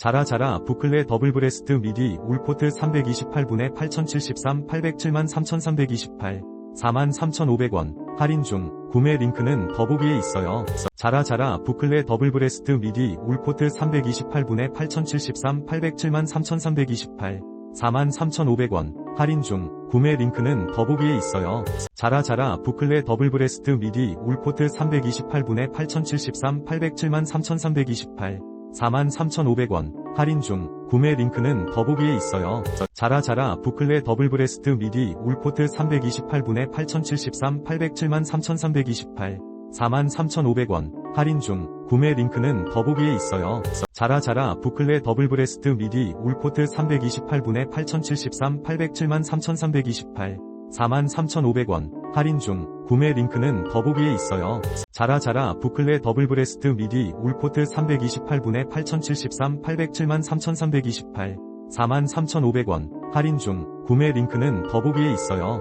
자라 자라 부클레 더블 브레스트 미디 울코트 328분에 8073 807만 3328 43,500원 할인 중 구매 링크는 더보기에 있어요. 자라 자라 부클레 더블 브레스트 미디 울코트 328분에 8073 807만 3328 43,500원 할인 중 구매 링크는 더보기에 있어요. 자라 자라 부클레 더블 브레스트 미디 울코트 328분에 8073 807만 3328 43,500원. 할인 중. 구매 링크는 더보기에 있어요. 자라 자라. 부클레 더블 브레스트 미디 울코트 328분에 8073 807만 3328 43,500원. 할인 중. 구매 링크는 더보기에 있어요. 자라 자라. 부클레 더블 브레스트 미디 울코트 328분에 8073 807만 3328 43,500원. 할인 중. 구매 링크는 더보기에 있어요. 자라 자라 부클레 더블 브레스트 미디 울코트 328분에 8073 807만 3328 43,500원. 할인 중. 구매 링크는 더보기에 있어요.